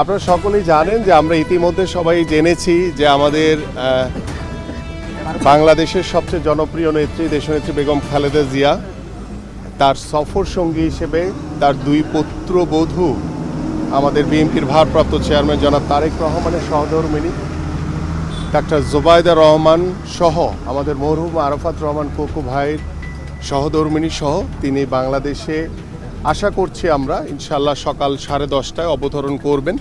আপনারা সকলেই জানেন যে আমরা ইতিমধ্যে সবাই জেনেছি যে আমাদের বাংলাদেশের সবচেয়ে জনপ্রিয় নেত্রী, দেশনেত্রী বেগম খালেদা জিয়া, তার সফর সঙ্গী হিসেবে তার দুই পুত্রবধূ আমাদের বিএনপির ভারপ্রাপ্ত চেয়ারম্যান জনাব তারেক রহমানের সহধর্মিনী ডাক্তার জোবায়দা রহমান সহ আমাদের মরহুম আরফাত রহমান কোকু ভাইয়ের সহধর্মিনী সহ তিনি বাংলাদেশে আশা করছি আমরা ইনশাল্লাহ সকাল সাড়ে দশটায় অবতরণ করবেন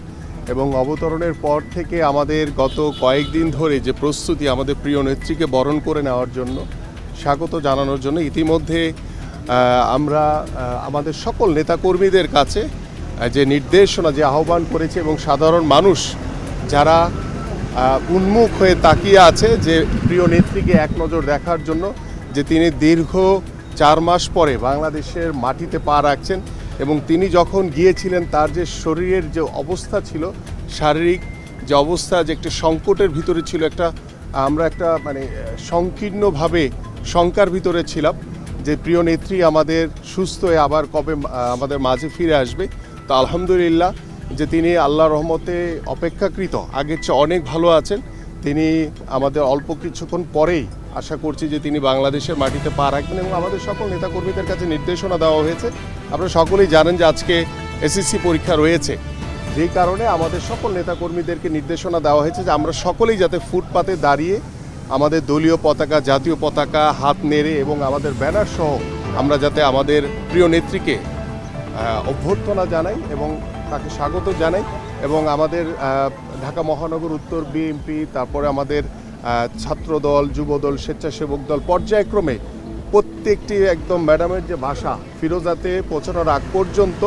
এবং অবতরণের পর থেকে আমাদের গত কয়েকদিন ধরে যে প্রস্তুতি আমাদের প্রিয় নেত্রীকে বরণ করে নেওয়ার জন্য, স্বাগত জানানোর জন্য ইতিমধ্যে আমরা আমাদের সকল নেতাকর্মীদের কাছে যে নির্দেশনা, যে আহ্বান করেছে এবং সাধারণ মানুষ যারা উন্মুখ হয়ে তাকিয়ে আছে যে প্রিয় নেত্রীকে এক নজর দেখার জন্য, যে তিনি দীর্ঘ চার মাস পরে বাংলাদেশের মাটিতে পা রাখছেন এবং তিনি যখন গিয়েছিলেন, তার যে শরীরের যে অবস্থা ছিল, শারীরিক যে অবস্থা, যে একটা সংকটের ভিতরে ছিল, একটা, আমরা একটা মানে সংকীর্ণভাবে শঙ্কার ভিতরে ছিলাম যে, প্রিয় নেত্রী, আমাদের সুস্থ হয়ে আবার কবে, আমাদের মাঝে ফিরে আসবে? তো আলহামদুলিল্লাহ যে, তিনি আল্লাহ রহমতে অপেক্ষাকৃত। আগের চেয়ে অনেক ভালো আছেন। তিনি আমাদের অল্প কিছুক্ষণ পরেই আশা করছি যে তিনি বাংলাদেশের মাটিতে পা রাখবেন এবং আমাদের সকল নেতাকর্মীদের কাছে নির্দেশনা দেওয়া হয়েছে। আপনারা সকলেই জানেন যে আজকে এসএসসি পরীক্ষা রয়েছে। যেই কারণে আমাদের সকল নেতাকর্মীদেরকে নির্দেশনা দেওয়া হয়েছে যে আমরা সকলেই যাতে ফুটপাতে দাঁড়িয়ে আমাদের দলীয় পতাকা, জাতীয় পতাকা হাত নেড়ে এবং আমাদের ব্যানার সহ আমরা যাতে আমাদের প্রিয় নেত্রীকে অভ্যর্থনা জানাই এবং তাকে স্বাগত জানাই এবং আমাদের ঢাকা মহানগর উত্তর বিএনপি, তারপরে আমাদের ছাত্রদল, যুবদল, স্বেচ্ছাসেবক দল পর্যায়ক্রমে প্রত্যেকটি একদম ম্যাডামের যে ভাষা, ফিরোজাতে পৌঁছানোর আগ পর্যন্ত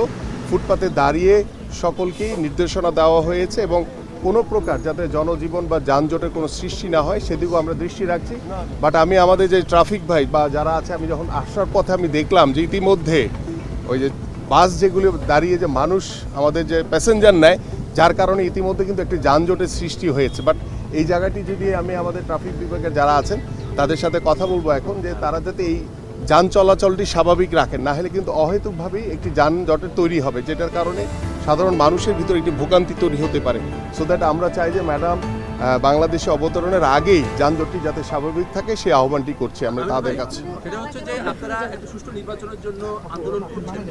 ফুটপাতে দাঁড়িয়ে সকলকেই নির্দেশনা দেওয়া হয়েছে এবং কোনো প্রকার যাতে জনজীবন বা যানজটের কোনো সৃষ্টি না হয়, সেদিকেও আমরা দৃষ্টি রাখছি। বাট আমি আমাদের যে ট্রাফিক ভাই বা যারা আছে, আমি যখন আসার পথে আমি দেখলাম যে ইতিমধ্যে ওই যে বাস যেগুলো দাঁড়িয়ে যে মানুষ আমাদের যে প্যাসেঞ্জার নেয়, যার কারণে ইতিমধ্যে কিন্তু একটি যানজটের সৃষ্টি হয়েছে। বাট এই জায়গাটি যদি আমি আমাদের ট্রাফিক বিভাগের যারা আছেন তাদের সাথে কথা বলব এখন যে তারা যাতে এই যান চলাচলটি স্বাভাবিক রাখেন না হলে কিন্তু অহেতুকভাবেই একটি যানজটের তৈরি হবে যেটার কারণে সাধারণ মানুষের ভিতরে একটি ভোগান্তি তৈরি হতে পারে। সো দ্যাট আমরা চাই যে ম্যাডাম বাংলাদেশে অবতরণের আগেই যানজটটি যাতে স্বাভাবিক থাকে সেই আহ্বানটি করছি আমরা তাদের কাছে। সেটা হচ্ছে যে আপনারা একটা সুষ্ঠু নির্বাচনের জন্য আন্দোলন করছেন।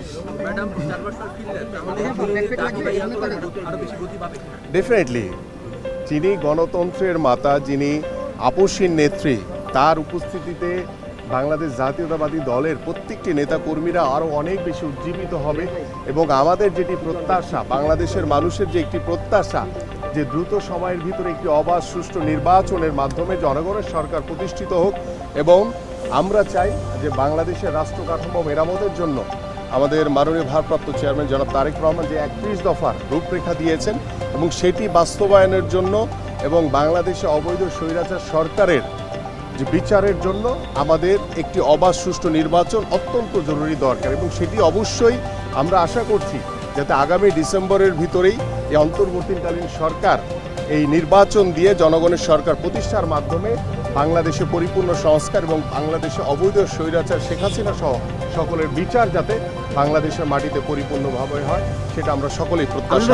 ম্যাডাম চার ফিরলেন তার বিরোধীদের দাবি বা এই আন্দোলন আরও বেশি গতি পাবে ডেফিনেটলি যিনি গণতন্ত্রের মাতা, যিনি আপসীন নেত্রী, তার উপস্থিতিতে বাংলাদেশ জাতীয়তাবাদী দলের প্রত্যেকটি নেতাকর্মীরা আরও অনেক বেশি উজ্জীবিত হবে এবং আমাদের যেটি প্রত্যাশা, বাংলাদেশের মানুষের যে একটি প্রত্যাশা, যে দ্রুত সময়ের ভিতরে একটি অবাধ, সুষ্ঠু নির্বাচনের মাধ্যমে জনগণের সরকার প্রতিষ্ঠিত হোক এবং আমরা চাই যে বাংলাদেশের রাষ্ট্র কাঠামো মেরামতের জন্য আমাদের মাননীয় ভারপ্রাপ্ত চেয়ারম্যান জনাব তারেক রহমান যে একত্রিশ দফার রূপরেখা দিয়েছেন এবং সেটি বাস্তবায়নের জন্য এবং বাংলাদেশে অবৈধ স্বৈরাচার সরকারের যে বিচারের জন্য আমাদের একটি অবাধ সুষ্ঠু নির্বাচন অত্যন্ত জরুরি দরকার এবং সেটি অবশ্যই আমরা আশা করছি যাতে আগামী ডিসেম্বরের ভিতরেই এই অন্তর্বর্তীকালীন সরকার এই নির্বাচন দিয়ে জনগণের সরকার প্রতিষ্ঠার মাধ্যমে বাংলাদেশে পরিপূর্ণ সংস্কার এবং বাংলাদেশে অবৈধ স্বৈরাচার শেখ হাসিনা সহ সকলের বিচার যাতে বাংলাদেশের মাটিতে পরিপূর্ণভাবে হয়, সেটা আমরা সকলেই প্রত্যাশা